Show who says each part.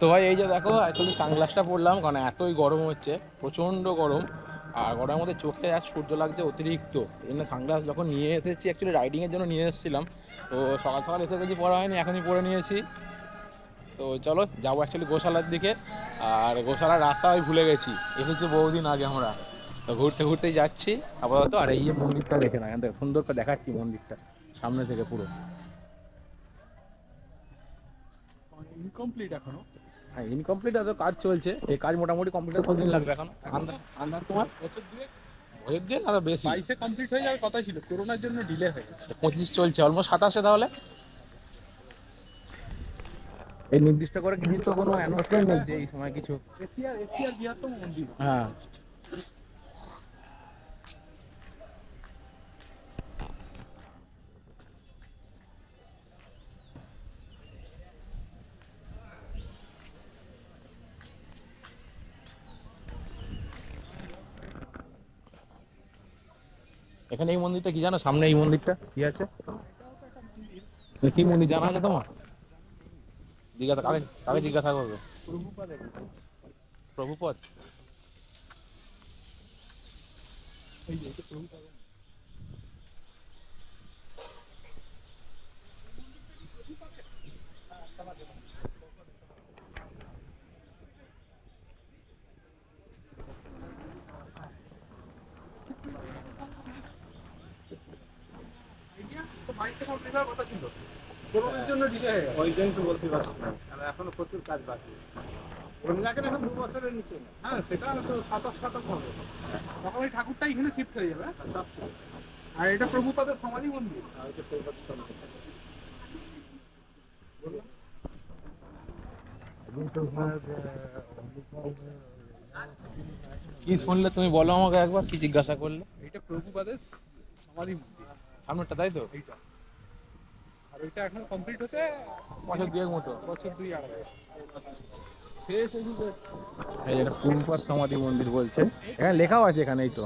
Speaker 1: তো ভাই, এই যে দেখো অ্যাকচুয়ালি সানগ্লাসটা পরলাম, কারণ এতই গরম হচ্ছে, প্রচণ্ড গরম। আর গরমের মধ্যে চোখে আর সূর্য লাগছে অতিরিক্ত। এই জন্য সানগ্লাস যখন নিয়ে এসেছি অ্যাকচুয়ালি রাইডিংয়ের জন্য নিয়ে এসেছিলাম। তো সকাল সকাল এসে দেখি পড়া হয়নি, এখনই পরে নিয়েছি। তো চলো, যাব অ্যাকচুয়ালি গোশালার দিকে। আর গোশালার রাস্তা আমি ভুলে গেছি, এসেছি বহুদিন আগে আমরা। তো ঘুরতে ঘুরতেই যাচ্ছি, আপাতত। আর এই মন্দিরটা দেখে না এখান সুন্দর করে দেখাচ্ছি মন্দিরটা, সামনে থেকে পুরো।
Speaker 2: ইনকমপ্লিট এখনও।
Speaker 1: হ্যাঁ ইনকমপ্লিট আছে কাজ চলছে। এই কাজ মোটামুটি কমপ্লিট কতদিন লাগবে এখন। আন্দাজ তোমার?
Speaker 2: বছর দুয়েক?
Speaker 1: বেশি।
Speaker 2: বাইশে কমপ্লিট হয়ে যাওয়ার কথা ছিল করোনার জন্য ডিলে হয়ে গেছে।
Speaker 1: পঁচিশ চলছে অলমোস্ট সাতাশে তাহলে? এই নির্দিষ্ট করে কিছু তো কোনো অ্যানাউন্সমেন্ট নেই যে এই সময় কিছু
Speaker 2: এশিয়ার এশিয়ার বৃহত্তম মন্দির।
Speaker 1: হ্যাঁ। এখানে এই মন্দিরটা কি জানো? সামনে এই মন্দিরটা কি আছে? কি মন্দির জানা আছে তোমার? জিজ্ঞাসা কাকে কাকে জিজ্ঞাসা করবে? প্রভুপদ
Speaker 2: এই যে এটা প্রভুপাদের তো বাইশে কমপ্লিট হওয়ার কথা ছিল করোনার জন্য ডিলে হয়ে গেছে।
Speaker 3: ওই জন্য তো বলতে পারছি না। আর এখনও প্রচুর কাজ বাকি। বন্যাকের এখন দু বছরের নিচে।
Speaker 2: হ্যাঁ সেটা তো সাতাশ সাতাশ হবে। তখন ওই ঠাকুরটা এখানে শিফট হয়ে যাবে হ্যাঁ? আর এটা প্রভুপাদের সমাধি মন্দির।
Speaker 3: আর ওই যে
Speaker 1: কি শুনলে তুমি বলো আমাকে একবার কি জিজ্ঞাসা করলে?
Speaker 2: এইটা প্রভুপাদের সমাধি মন্দির।
Speaker 1: সামনেটা তাই তো?
Speaker 2: এইটা। আর ওইটা এখন কমপ্লিট হতে
Speaker 1: বছর দুয়েক মতো?
Speaker 2: বছর দুই আড়াই শেষ
Speaker 1: এই যে পূর্বপাত সমাধি মন্দির বলছে। এখানে লেখাও আছে এখানেই এই তো।